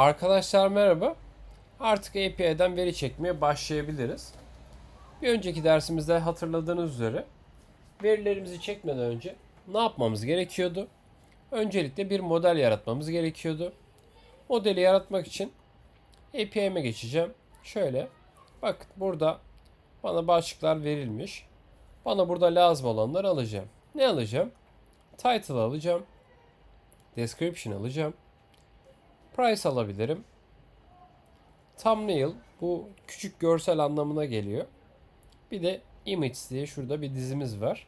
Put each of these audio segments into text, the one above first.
Arkadaşlar merhaba. Artık API'den veri çekmeye başlayabiliriz. Bir önceki dersimizde hatırladığınız üzere verilerimizi çekmeden önce ne yapmamız gerekiyordu? Öncelikle bir model yaratmamız gerekiyordu. Modeli yaratmak için API'me geçeceğim. Şöyle. Bak burada bana başlıklar verilmiş. Bana burada lazım olanları alacağım. Ne alacağım? Title alacağım. Description alacağım. Price alabilirim. Thumbnail bu küçük görsel anlamına geliyor. Bir de image diye şurada bir dizimiz var.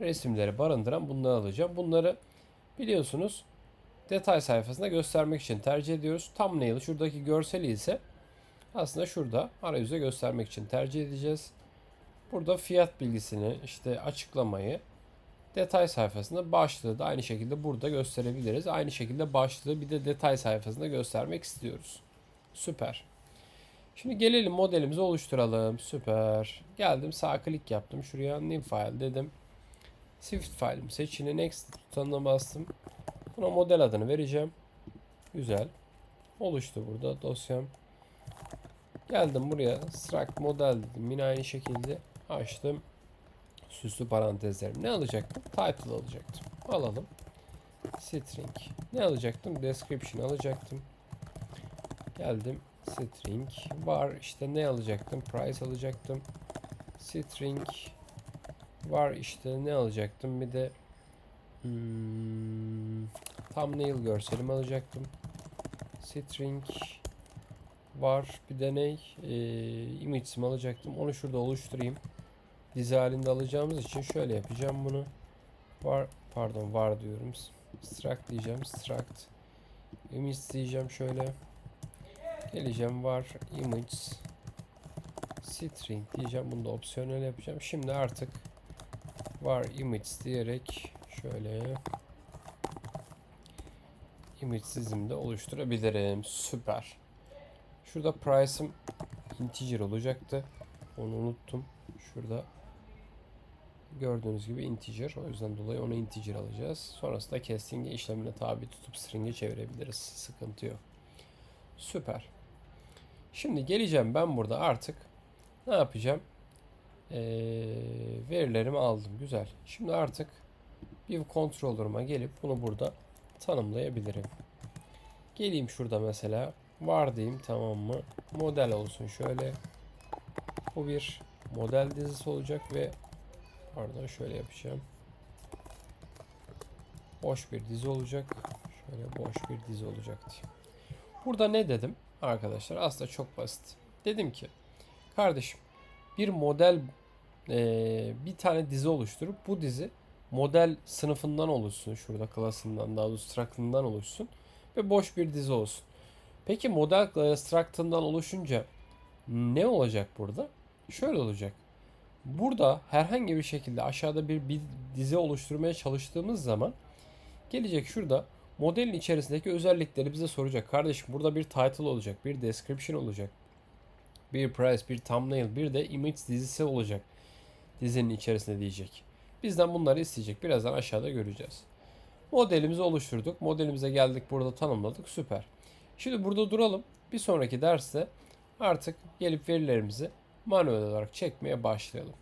Resimleri barındıran bunları alacağım. Bunları biliyorsunuz detay sayfasında göstermek için tercih ediyoruz. Thumbnail şuradaki görseli ise aslında şurada arayüze göstermek için tercih edeceğiz. Burada fiyat bilgisini işte açıklamayı detay sayfasında başlığı da aynı şekilde burada gösterebiliriz. Aynı şekilde başlığı bir de detay sayfasında göstermek istiyoruz. Süper. Şimdi gelelim modelimizi oluşturalım. Süper. Geldim sağ klik yaptım. Şuraya new file dedim. Swift file'im seçili next butonuna bastım. Buna model adını vereceğim. Güzel. Oluştu burada dosyam. Geldim buraya struct model dedim. Yine aynı şekilde açtım. Süslü parantezlerim. Ne alacaktım? Title alacaktım. Alalım. String. Ne alacaktım? Description alacaktım. Geldim. String. Var işte ne alacaktım? Price alacaktım. String. Var işte ne alacaktım? Bir de hmm, thumbnail görselimi alacaktım. String var. Bir de ne? Ee, image'imi alacaktım. Onu şurada oluşturayım dizi halinde alacağımız için şöyle yapacağım bunu. Var pardon var diyorum. Struct diyeceğim. Struct image diyeceğim şöyle. Geleceğim var image string diyeceğim. Bunu da opsiyonel yapacağım. Şimdi artık var image diyerek şöyle image dizimde oluşturabilirim. Süper. Şurada price'ım integer olacaktı. Onu unuttum. Şurada gördüğünüz gibi integer. O yüzden dolayı onu integer alacağız. Sonrasında casting işlemine tabi tutup string'e çevirebiliriz. Sıkıntı yok. Süper. Şimdi geleceğim ben burada artık ne yapacağım? Ee, verilerimi aldım. Güzel. Şimdi artık bir controller'ıma gelip bunu burada tanımlayabilirim. Geleyim şurada mesela var diyeyim tamam mı? Model olsun şöyle. Bu bir model dizisi olacak ve pardon şöyle yapacağım. Boş bir dizi olacak. Şöyle boş bir dizi olacak diye. Burada ne dedim arkadaşlar? Aslında çok basit. Dedim ki kardeşim bir model eee, bir tane dizi oluşturup bu dizi model sınıfından oluşsun. Şurada klasından daha doğrusu struct'ından oluşsun. Ve boş bir dizi olsun. Peki model e, struct'ından oluşunca ne olacak burada? Şöyle olacak. Burada herhangi bir şekilde aşağıda bir, bir dizi oluşturmaya çalıştığımız zaman gelecek şurada modelin içerisindeki özellikleri bize soracak. Kardeşim burada bir title olacak, bir description olacak, bir price, bir thumbnail, bir de image dizisi olacak. Dizinin içerisinde diyecek. Bizden bunları isteyecek. Birazdan aşağıda göreceğiz. Modelimizi oluşturduk. Modelimize geldik burada tanımladık. Süper. Şimdi burada duralım. Bir sonraki derste artık gelip verilerimizi manuel olarak çekmeye başlayalım.